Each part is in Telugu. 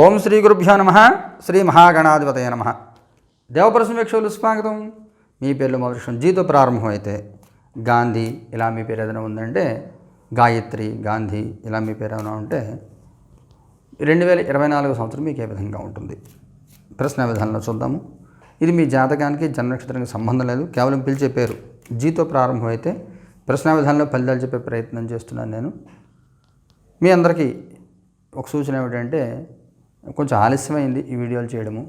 ఓం శ్రీ గురుభ్యో నమ శ్రీ మహాగణాధిపతయ నమ. దేవప్రసం వీక్షకులు స్వాగతం. మీ పేర్లు మొదటి జీతో ప్రారంభమైతే గాంధీ ఇలా మీ పేరు ఏదైనా ఉందంటే గాయత్రి గాంధీ ఇలా మీ పేరు ఏమైనా ఉంటే రెండు వేల ఇరవై నాలుగు సంవత్సరం మీకు ఏ విధంగా ఉంటుంది? ప్రశ్న విధానంలో చూద్దాము. ఇది మీ జాతకానికి జన్మనక్షత్రానికి సంబంధం లేదు. కేవలం పిలిచే పేరు. జీతో ప్రారంభమైతే ప్రశ్న విధానంలో ఫలితాలు చెప్పే ప్రయత్నం చేస్తున్నాను నేను. మీ అందరికీ ఒక సూచన ఏమిటంటే కొంచెం ఆలస్యమైంది ఈ వీడియోలు చేయడము.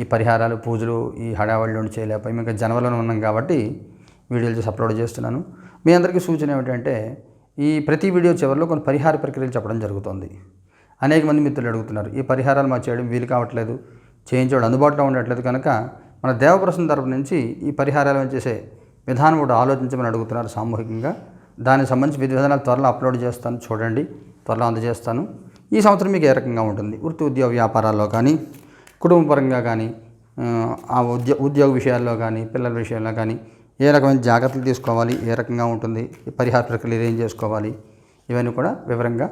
ఈ పరిహారాలు పూజలు ఈ హడావళి నుండి చేయలేకపోయి ఇంకా జనవరిలో ఉన్నాం కాబట్టి వీడియోలు చేసి అప్లోడ్ చేస్తున్నాను. మీ అందరికీ సూచన ఏమిటంటే ఈ ప్రతి వీడియో చివరిలో కొన్ని పరిహార ప్రక్రియలు చెప్పడం జరుగుతుంది. అనేక మంది మిత్రులు అడుగుతున్నారు ఈ పరిహారాలు మాకు చేయడం వీలు కావట్లేదు చేయించడం అందుబాటులో ఉండట్లేదు కనుక మన దేవప్రసన్న తరపు నుంచి ఈ పరిహారాలు చేసే విధానం కూడా ఆలోచించమని అడుగుతున్నారు సామూహికంగా. దానికి సంబంధించి విధి విధానాలు త్వరలో అప్లోడ్ చేస్తాను చూడండి త్వరలో అందజేస్తాను. ఈ సంవత్సరం మీకు ఏ రకంగా ఉంటుంది? వృత్తి ఉద్యోగ వ్యాపారాల్లో కానీ కుటుంబ పరంగా కానీ ఆ, ఉద్యో ఉద్యోగ విషయాల్లో కానీ పిల్లల విషయాల్లో కానీ ఏ రకమైన జాగ్రత్తలు తీసుకోవాలి? ఏ రకంగా ఉంటుంది? పరిహార ప్రక్రియలు ఏం చేసుకోవాలి? ఇవన్నీ కూడా వివరంగా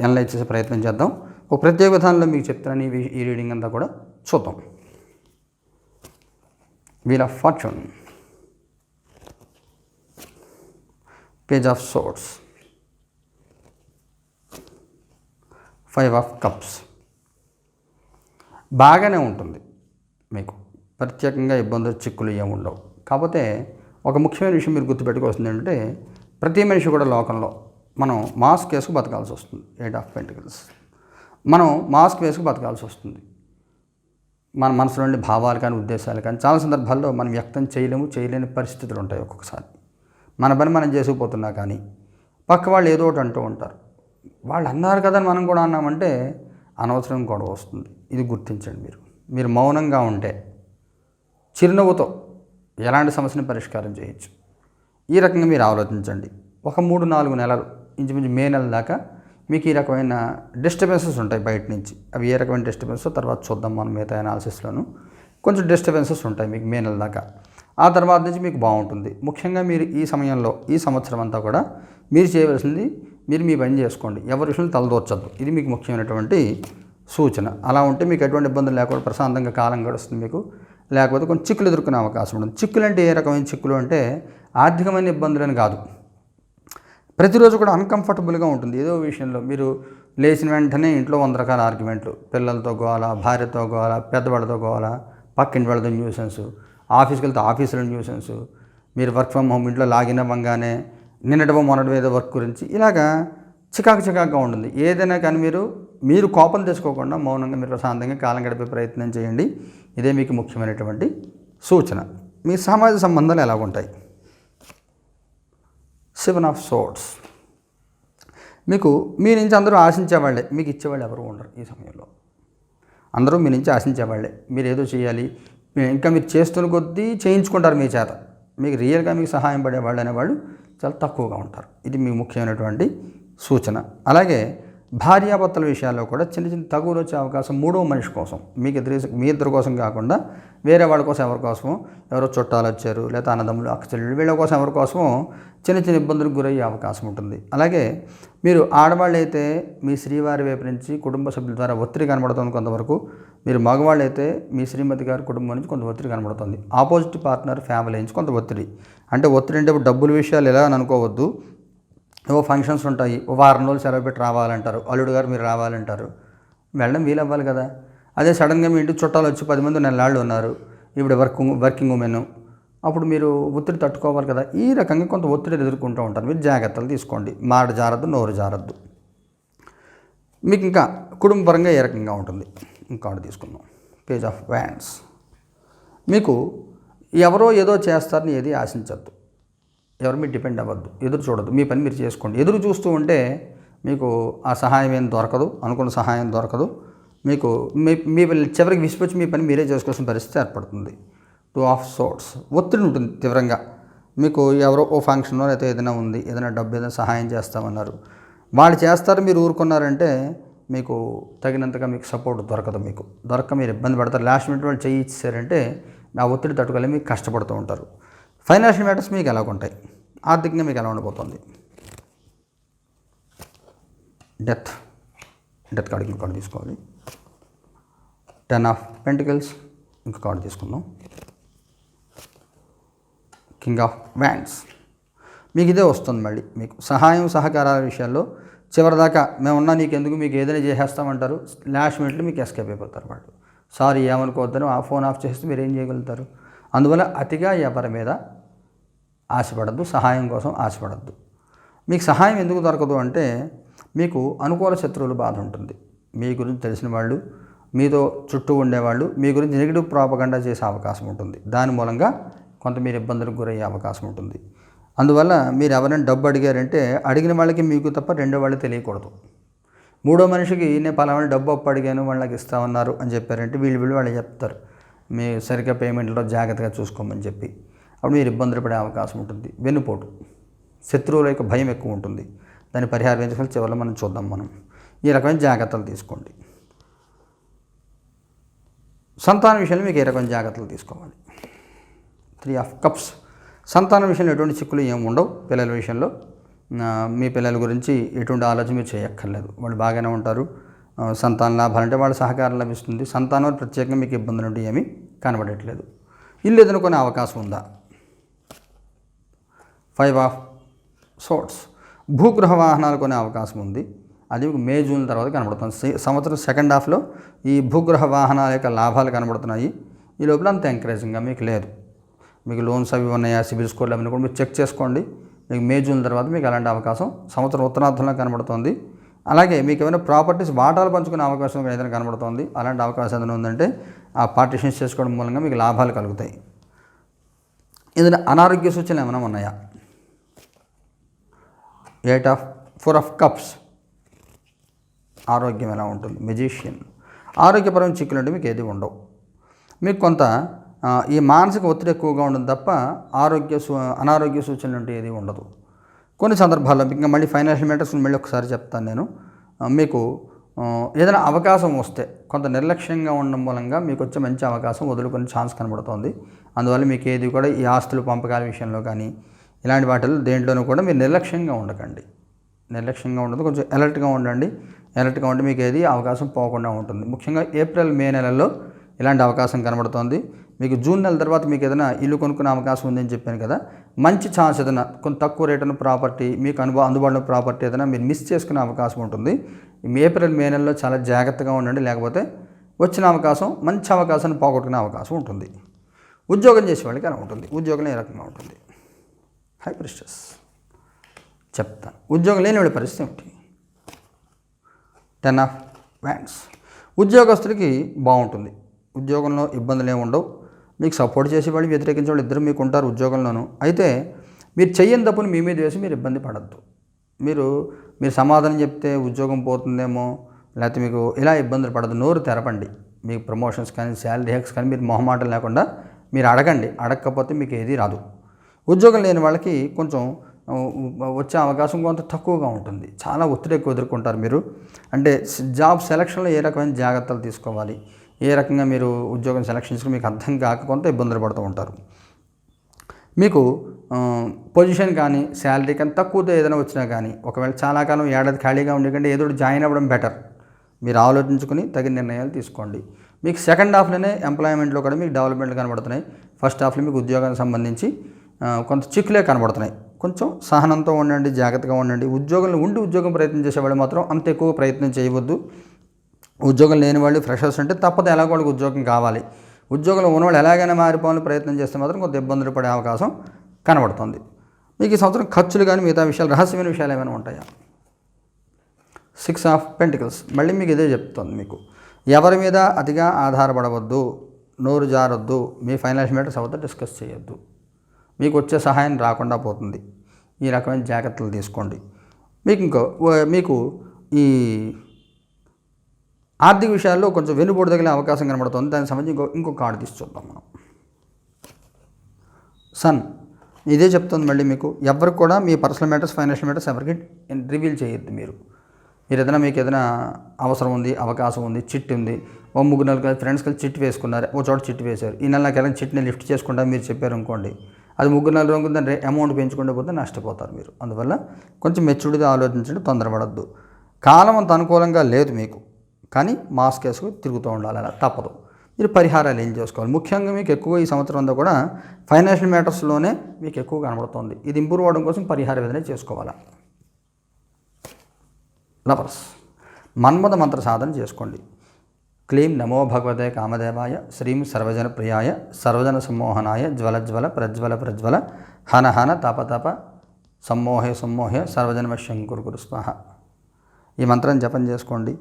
ఎనలైజ్ చేసే ప్రయత్నం చేద్దాం. ఒక ప్రత్యేక విధానంలో మీకు చెప్తాను ఈ ఈ రీడింగ్ అంతా కూడా చూద్దాం. Wheel of fortune page of swords five of cups. బాగానే ఉంటుంది మీకు. ప్రత్యేకంగా ఇబ్బందులు చిక్కులు ఏమి ఉండవు. కాకపోతే ఒక ముఖ్యమైన విషయం మీరు గుర్తుపెట్టుకోవాల్సింది ఏంటంటే ప్రతి మనిషి కూడా లోకంలో మనం మాస్క్ వేసుకు బతకాల్సి వస్తుంది. ఎయిట్ ఆఫ్ పెంటికల్స్ మనం మాస్క్ వేసుకు బతకాల్సి వస్తుంది. మన మనసులోని భావాలు కానీ ఉద్దేశాలు కానీ చాలా సందర్భాల్లో మనం వ్యక్తం చేయలేము చేయలేని పరిస్థితులు ఉంటాయి ఒక్కొక్కసారి. మన పని మనం చేసుకుపోతున్నా కానీ పక్క వాళ్ళు ఏదో ఒకటి అంటూ ఉంటారు. వాళ్ళు అన్నారు కదా అని మనం కూడా అన్నామంటే అనవసరం గొడవ వస్తుంది. ఇది గుర్తించండి మీరు. మీరు మౌనంగా ఉంటే చిరునవ్వుతో ఎలాంటి సమస్యని పరిష్కారం చేయొచ్చు. ఈ రకంగా మీరు ఆలోచించండి. ఒక మూడు నాలుగు నెలలు ఇంచుమించు మే నెల దాకా మీకు ఈ రకమైన డిస్టర్బెన్సెస్ ఉంటాయి బయట నుంచి. అవి ఏ రకమైన డిస్టర్బెన్సో తర్వాత చూద్దాం మనం మిగతా అనాలిసిస్లోను. కొంచెం డిస్టర్బెన్సెస్ ఉంటాయి మీకు మే నెల దాకా. ఆ తర్వాత నుంచి మీకు బాగుంటుంది. ముఖ్యంగా మీరు ఈ సమయంలో ఈ సంవత్సరం అంతా కూడా మీరు చేయవలసింది మీరు మీ పని చేసుకోండి. ఎవరి విషయంలో తలదోర్చద్దు. ఇది మీకు ముఖ్యమైనటువంటి సూచన. అలా ఉంటే మీకు ఎటువంటి ఇబ్బందులు లేకుండా ప్రశాంతంగా కాలం గడుస్తుంది మీకు. లేకపోతే కొన్ని చిక్కులు ఎదుర్కొనే అవకాశం ఉంటుంది. చిక్కులు అంటే ఏ రకమైన చిక్కులు అంటే ఆర్థికమైన ఇబ్బందులని కాదు. ప్రతిరోజు కూడా అన్కంఫర్టబుల్గా ఉంటుంది. ఏదో విషయంలో మీరు లేచిన వెంటనే ఇంట్లో వంద రకాల ఆర్గ్యుమెంట్లు పిల్లలతో గోల భార్యతో గోవాలా పెద్దవాళ్ళతో గోల పక్కింటి వాళ్ళతో న్యూసెన్స్ ఆఫీస్కి వెళ్తే ఆఫీసులో న్యూసెన్స్ మీరు వర్క్ ఫ్రమ్ హోమ్ ఇంట్లో లాగిన్ అవ్వగానే నిన్నటమో మొన్నటి ఏదో వర్క్ గురించి ఇలాగా చికాకు చికాకుగా ఉంటుంది. ఏదైనా కానీ మీరు మీరు కోపం తెచ్చుకోకుండా మౌనంగా మీరు ప్రశాంతంగా కాలం గడిపే ప్రయత్నం చేయండి. ఇదే మీకు ముఖ్యమైనటువంటి సూచన. మీ సమాజ సంబంధాలు ఎలా ఉంటాయి? సెవెన్ ఆఫ్ సోర్ట్స్ మీకు మీ నుంచి అందరూ ఆశించేవాళ్ళే మీకు ఇచ్చేవాళ్ళు ఎవరు ఉండరు ఈ సమయంలో. అందరూ మీ నుంచి ఆశించేవాళ్ళే మీరు ఏదో చేయాలి. ఇంకా మీరు చేస్తున్న కొద్దీ చేయించుకుంటారు మీ చేత. మీకు రియల్గా మీకు సహాయం పడేవాళ్ళు అనేవాళ్ళు చాలా తక్కువగా ఉంటారు. ఇది మీ ముఖ్యమైనటువంటి సూచన. అలాగే భార్యాభర్తల విషయాల్లో కూడా చిన్న చిన్న తగువులు వచ్చే అవకాశం మూడో మనిషి కోసం. మీకు ఇద్దరి మీ ఇద్దరి కోసం కాకుండా వేరే వాళ్ళ కోసం ఎవరి కోసం ఎవరో చుట్టాలు వచ్చారు లేదా అన్నదమ్ములు అక్క వీళ్ళ కోసం ఎవరి కోసం చిన్న చిన్న ఇబ్బందులకు గురయ్యే అవకాశం ఉంటుంది. అలాగే మీరు ఆడవాళ్ళు అయితే మీ శ్రీవారి వైపు నుంచి కుటుంబ సభ్యుల ద్వారా ఒత్తిడి కనబడుతుంది కొంతవరకు. మీరు మగవాళ్ళు అయితే మీ శ్రీమతి గారి కుటుంబం నుంచి కొంత ఒత్తిడి కనబడుతుంది. ఆపోజిట్ పార్ట్నర్ ఫ్యామిలీ నుంచి కొంత ఒత్తిడి. అంటే ఒత్తిడి అంటే డబ్బుల విషయాలు ఎలా అని అనుకోవద్దు. ఏవో ఫంక్షన్స్ ఉంటాయి ఓ వారం రోజులు సెలవు పెట్టి రావాలంటారు అల్లుడు గారు మీరు రావాలంటారు. వెళ్ళడం వీలు అవ్వాలి కదా. అదే సడన్గా మీ ఇంటికి చుట్టాలు వచ్చి పది మంది నెలలాళ్ళు ఉన్నారు ఇప్పుడు వర్కింగ్ వర్కింగ్ ఉమెన్. అప్పుడు మీరు ఒత్తిడి తట్టుకోవాలి కదా. ఈ రకంగా కొంత ఒత్తిడి ఎదుర్కొంటూ ఉంటారు. మీరు జాగ్రత్తలు తీసుకోండి. మాట జారద్దు నోరు జారద్దు. మీకు ఇంకా కుటుంబపరంగా ఏ రకంగా ఉంటుంది? ఇంకోటి తీసుకుందాం. పేజ్ ఆఫ్ వ్యాండ్స్ మీకు ఎవరో ఏదో చేస్తారని ఏది ఆశించద్దు. ఎవరి మీద డిపెండ్ అవ్వద్దు. ఎదురు చూడద్దు. మీ పని మీరు చేసుకోండి. ఎదురు చూస్తూ ఉంటే మీకు ఆ సహాయం ఏం దొరకదు. అనుకున్న సహాయం దొరకదు. మీకు మీ మీ చివరికి విసిపొచ్చి మీ పని మీరే చేసుకోవాల్సిన పరిస్థితి ఏర్పడుతుంది. టూ ఆఫ్ సోర్ట్స్ ఒత్తిడి ఉంటుంది తీవ్రంగా. మీకు ఎవరో ఓ ఫంక్షన్లో అయితే ఏదైనా ఉంది. ఏదైనా డబ్బు ఏదైనా సహాయం చేస్తామన్నారు. వాళ్ళు చేస్తారు మీరు ఊరుకున్నారంటే మీకు తగినంతగా మీకు సపోర్ట్ దొరకదు మీకు. దొరక మీరు ఇబ్బంది పడతారు. లాస్ట్ మినిట్ వాళ్ళు చేయి ఇచ్చారంటే ఆ ఒత్తిడి తట్టుకోలేక మీకు కష్టపడుతూ ఉంటారు. ఫైనాన్షియల్ మ్యాటర్స్ మీకు ఎలాగుంటాయి? ఉంటాయి ఆర్థికంగా మీకు ఎలా ఉండబోతుంది డెత్. డెత్ కార్డు తీసుకోవాలి. టెన్ ఆఫ్ పెంటికల్స్ ఇంకో కార్డు తీసుకుందాం. కింగ్ ఆఫ్ వ్యాండ్స్ మీకు ఇదే వస్తుంది మళ్ళీ. మీకు సహాయం సహకారాల విషయాల్లో చివరిదాకా మేము ఉన్నా నీకు ఎందుకు మీకు ఏదైనా చేసేస్తామంటారు. లాస్ట్ మినిట్లో మీకు ఎస్కేప్ అయిపోతారు వాళ్ళు. సారీ ఏమనుకోవద్దని ఆ ఫోన్ ఆఫ్ చేస్తే మీరు ఏం చేయగలుగుతారు? అందువల్ల అతిగా వ్యాపారం మీద ఆశపడద్దు సహాయం కోసం ఆశపడద్దు. మీకు సహాయం ఎందుకు దొరకదు అంటే మీకు అనుకూల శత్రువుల బాధ ఉంటుంది. మీ గురించి తెలిసిన వాళ్ళు మీతో చుట్టూ ఉండేవాళ్ళు మీ గురించి నెగిటివ్ ప్రాపగండా చేసే అవకాశం ఉంటుంది. దాని మూలంగా కొంత మీరు ఇబ్బందులకు గురయ్యే అవకాశం ఉంటుంది. అందువల్ల మీరు ఎవరైనా డబ్బు అడిగారంటే అడిగిన వాళ్ళకి మీకు తప్ప రెండో వాళ్ళు తెలియకూడదు. మూడో మనిషికి నేను పలానా డబ్బు అప్పు అడిగాను వాళ్ళకి ఇస్తామన్నారు అని చెప్పారంటే వీళ్ళు వీళ్ళు వాళ్ళు చెప్తారు. మీ సరిగ్గా పేమెంట్లో జాగ్రత్తగా చూసుకోమని చెప్పి. అప్పుడు మీరు ఇబ్బందులు పడే అవకాశం ఉంటుంది. వెన్నుపోటు. శత్రువుల యొక్క భయం ఎక్కువ ఉంటుంది. దాన్ని పరిహారం చివరిలో మనం చూద్దాం మనం. ఈ రకమైన జాగ్రత్తలు తీసుకోండి. సంతాన విషయంలో మీకు ఏ రకమైన జాగ్రత్తలు తీసుకోవాలి? త్రీ ఆఫ్ కప్స్ సంతాన విషయంలో ఎటువంటి చిక్కులు ఏమి ఉండవు. పిల్లల విషయంలో. మీ పిల్లల గురించి ఎటువంటి ఆలోచన మీరు చేయక్కర్లేదు. వాళ్ళు బాగానే ఉంటారు. సంతాన లాభాలంటే వాళ్ళ సహకారం లభిస్తుంది. సంతానం ప్రత్యేకంగా మీకు ఇబ్బందులు ఉంటే ఏమీ కనబడట్లేదు. ఇల్లు ఎదుర్కొనే అవకాశం ఉందా? ఫైవ్ ఆఫ్ సోట్స్ భూగృహ వాహనాలు కొనే అవకాశం ఉంది. అది మీకు మే జూన్ తర్వాత కనబడుతుంది. సంవత్సరం సెకండ్ హాఫ్లో ఈ భూగృహ వాహనాల యొక్క లాభాలు కనబడుతున్నాయి. ఈ లోపల అంత ఎంకరేజింగ్గా మీకు లేదు. మీకు లోన్స్ అవి ఉన్నాయా? సిబిల్ స్కోర్లు అవన్నీ కూడా మీరు చెక్ చేసుకోండి. మీకు మే జూన్ తర్వాత మీకు అలాంటి అవకాశం సంవత్సరం ఉత్తరార్థంలో కనబడుతుంది. అలాగే మీకు ఏమైనా ప్రాపర్టీస్ వాటాలు పంచుకునే అవకాశం ఏదైనా కనబడుతుంది. అలాంటి అవకాశం ఏదైనా ఉందంటే ఆ పార్టీషన్స్ చేసుకోవడం మూలంగా మీకు లాభాలు కలుగుతాయి. ఏదైనా అనారోగ్య సూచనలు ఏమైనా ఉన్నాయా? Eight of four of cups ఆరోగ్యం ఎలా ఉంటుంది? మెజిషియన్ ఆరోగ్యపరమైన చిక్కులు అంటే మీకు ఏది ఉండవు. మీకు కొంత ఈ మానసిక ఒత్తిడి ఎక్కువగా ఉండదు తప్ప ఆరోగ్య సూ అనారోగ్య సూచనలు అంటే ఏది ఉండదు. కొన్ని సందర్భాల్లో ఇంకా మళ్ళీ ఫైనాన్షియల్ మ్యాటర్స్ మళ్ళీ ఒకసారి చెప్తాను నేను. మీకు ఏదైనా అవకాశం వస్తే కొంత నిర్లక్ష్యంగా ఉండడం మూలంగా మీకు వచ్చే మంచి అవకాశం వదులుకునే ఛాన్స్ కనబడుతోంది. అందువల్ల మీకు ఏది కూడా ఈ ఆస్తులు పంపకాల విషయంలో కానీ ఇలాంటి వాటిల్లో దేంట్లోనూ కూడా మీరు నిర్లక్ష్యంగా ఉండకండి. నిర్లక్ష్యంగా ఉండదు కొంచెం అలర్ట్గా ఉండండి. అలర్ట్గా ఉంటే మీకు ఏది అవకాశం పోకుండా ఉంటుంది. ముఖ్యంగా ఏప్రిల్ మే నెలలో ఇలాంటి అవకాశం కనబడుతోంది. మీకు జూన్ నెల తర్వాత మీకు ఏదైనా ఇల్లు కొనుక్కునే అవకాశం ఉందని చెప్పాను కదా మంచి ఛాన్స్ ఏదైనా కొంత తక్కువ రేటున ప్రాపర్టీ మీకు అనుభవ అందుబాటులో ప్రాపర్టీ ఏదైనా మీరు మిస్ చేసుకునే అవకాశం ఉంటుంది. ఏప్రిల్ మే నెలలో చాలా జాగ్రత్తగా ఉండండి. లేకపోతే వచ్చిన అవకాశం మంచి అవకాశాన్ని పోగొట్టుకునే అవకాశం ఉంటుంది. ఉద్యోగం చేసే వాళ్ళకి అలా ఉంటుంది. ఉద్యోగం ఏ రకంగా ఉంటుంది? హై ప్రిస్టస్ చెప్తాను ఉద్యోగం లేని వాళ్ళ పరిస్థితి ఏమిటి? టెన్ ఆఫ్ వ్యాండ్స్ ఉద్యోగస్తులకి బాగుంటుంది. ఉద్యోగంలో ఇబ్బందులు ఏమి ఉండవు. మీకు సపోర్ట్ చేసే వాళ్ళు వ్యతిరేకించే వాళ్ళు ఇద్దరు మీకు ఉంటారు ఉద్యోగంలోనూ. అయితే మీరు చెయ్యని తప్పుని మీ మీద వేసి మీరు ఇబ్బంది పడద్దు. మీరు మీరు సమాధానం చెప్తే ఉద్యోగం పోతుందేమో లేకపోతే మీకు ఇలా ఇబ్బందులు పడదు నోరు తెరపండి. మీకు ప్రమోషన్స్ కానీ శాలరీ హెక్స్ కానీ మీరు మొహమాటం లేకుండా మీరు అడగండి. అడగకపోతే మీకు ఏది రాదు. ఉద్యోగం లేని వాళ్ళకి కొంచెం వచ్చే అవకాశం కొంత తక్కువగా ఉంటుంది. చాలా ఒత్తిడి ఎక్కువ ఎదుర్కొంటారు మీరు. అంటే జాబ్ సెలక్షన్లో ఏ రకమైన జాగ్రత్తలు తీసుకోవాలి? ఏ రకంగా మీరు ఉద్యోగం సెలక్షన్స్ చేసుకుని మీకు అర్థం కాక కొంత ఇబ్బందులు పడుతూ ఉంటారు. మీకు పొజిషన్ కానీ శాలరీ కానీ తక్కువతో ఏదైనా వచ్చినా కానీ ఒకవేళ చాలా కాలం ఏడాది ఖాళీగా ఉండేకంటే ఏదో జాయిన్ అవ్వడం బెటర్. మీరు ఆలోచించుకుని తగిన నిర్ణయాలు తీసుకోండి. మీకు సెకండ్ హాఫ్లోనే ఎంప్లాయ్మెంట్లో కూడా మీకు డెవలప్మెంట్లు కనబడుతున్నాయి. ఫస్ట్ హాఫ్లో మీకు ఉద్యోగానికి సంబంధించి కొంత చిక్కులే కనబడుతున్నాయి. కొంచెం సహనంతో ఉండండి జాగ్రత్తగా ఉండండి. ఉద్యోగంలో ఉండి ఉద్యోగం ప్రయత్నం చేసేవాళ్ళు మాత్రం అంత ఎక్కువ ప్రయత్నం చేయవద్దు. ఉద్యోగం లేని వాళ్ళు ఫ్రెషర్స్ అంటే తప్పదు ఎలాగో వాళ్ళకి ఉద్యోగం కావాలి. ఉద్యోగంలో ఉన్నవాళ్ళు ఎలాగైనా మారిపోవాలని ప్రయత్నం చేస్తే మాత్రం కొంత ఇబ్బందులు పడే అవకాశం కనబడుతుంది. మీకు ఈ సంవత్సరం ఖర్చులు కానీ మిగతా విషయాలు రహస్యమైన విషయాలు ఏమైనా ఉంటాయా? సిక్స్ ఆఫ్ పెంటికల్స్ మళ్ళీ మీకు ఇదే చెప్తుంది మీకు. ఎవరి మీద అతిగా ఆధారపడవద్దు నోరు జారొద్దు మీ ఫైనాన్షియల్ మ్యాటర్స్ ఎవరితో డిస్కస్ చేయొద్దు. మీకు వచ్చే సహాయం రాకుండా పోతుంది. ఈ రకమైన జాగ్రత్తలు తీసుకోండి. మీకు ఇంకో మీకు ఈ ఆర్థిక విషయాల్లో కొంచెం వెనుబడి తగిలే అవకాశం కనబడుతుంది. దానికి సంబంధించి ఇంకో ఇంకో కార్డు తీసి చూద్దాం మనం. సన్ ఇదే చెప్తుంది మళ్ళీ మీకు. ఎవరికి కూడా మీ పర్సనల్ మ్యాటర్స్ ఫైనాన్షియల్ మ్యాటర్స్ ఎవరికి రివీల్ చేయొద్దు మీరు. మీరు ఏదైనా మీకు ఏదైనా అవసరం ఉంది అవకాశం ఉంది చిట్ ఉంది. ఓ ముగ్గురు నలుగురు ఫ్రెండ్స్ కలిసి చిట్ వేసుకున్నారు. ఓ చోట చిట్ వేశారు. ఈ నెల నాకు ఎలా చిట్ని లిఫ్ట్ చేసుకుంటా మీరు చెప్పారు అనుకోండి అది ముగ్గురు నలుగురు దాని అమౌంట్ పెంచుకుంటే పోతే నష్టపోతారు మీరు. అందువల్ల కొంచెం మెచ్యూర్డ్గా ఆలోచించండి తొందరపడద్దు. కాలం అంత అనుకూలంగా లేదు మీకు కానీ మాస్క్ వేసుకుని తిరుగుతూ ఉండాలి అలా తప్పదు. మీరు పరిహారాలు ఏం చేసుకోవాలి? ముఖ్యంగా మీకు ఎక్కువ ఈ సంవత్సరం అంతా కూడా ఫైనాన్షియల్ మ్యాటర్స్లోనే మీకు ఎక్కువ కనబడుతుంది. ఇది ఇంప్రూవ్ అవ్వడం కోసం పరిహార ఏదైనా చేసుకోవాలా? లవర్స్ మన్మథ మంత్ర సాధన చేసుకోండి. క్లీం నమో భగవతే కామదేవాయ శ్రీం సర్వజన ప్రియాయ సర్వజన సమ్మోహనాయ జ్వల జ్వల ప్రజ్వల ప్రజ్వల హన హన తప తప సమ్మోహే సమ్మోహే సర్వజన్మ శంకురు గురు స్వాహ. ఈ మంత్రం జపం చేసుకోండి.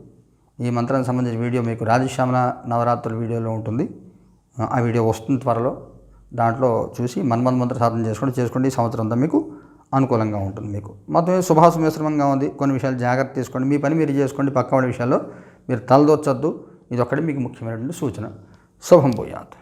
ఈ మంత్రానికి సంబంధించిన వీడియో మీకు రాజశ్యామల నవరాత్రుల వీడియోలో ఉంటుంది. ఆ వీడియో వస్తుంది త్వరలో. దాంట్లో చూసి మన్మన్ మంత్ర సాధన చేసుకోండి. చేసుకోండి. ఈ సంవత్సరం అంతా మీకు అనుకూలంగా ఉంటుంది మీకు. మొత్తం శుభాసు మిశ్రమంగా ఉంది. కొన్ని విషయాలు జాగ్రత్త తీసుకోండి. మీ పని మీరు చేసుకోండి. పక్క ఉన్న విషయాల్లో మీరు తలదొచ్చొద్దు ఇది మీకు ముఖ్యమైనటువంటి సూచన. శుభం పోయాత్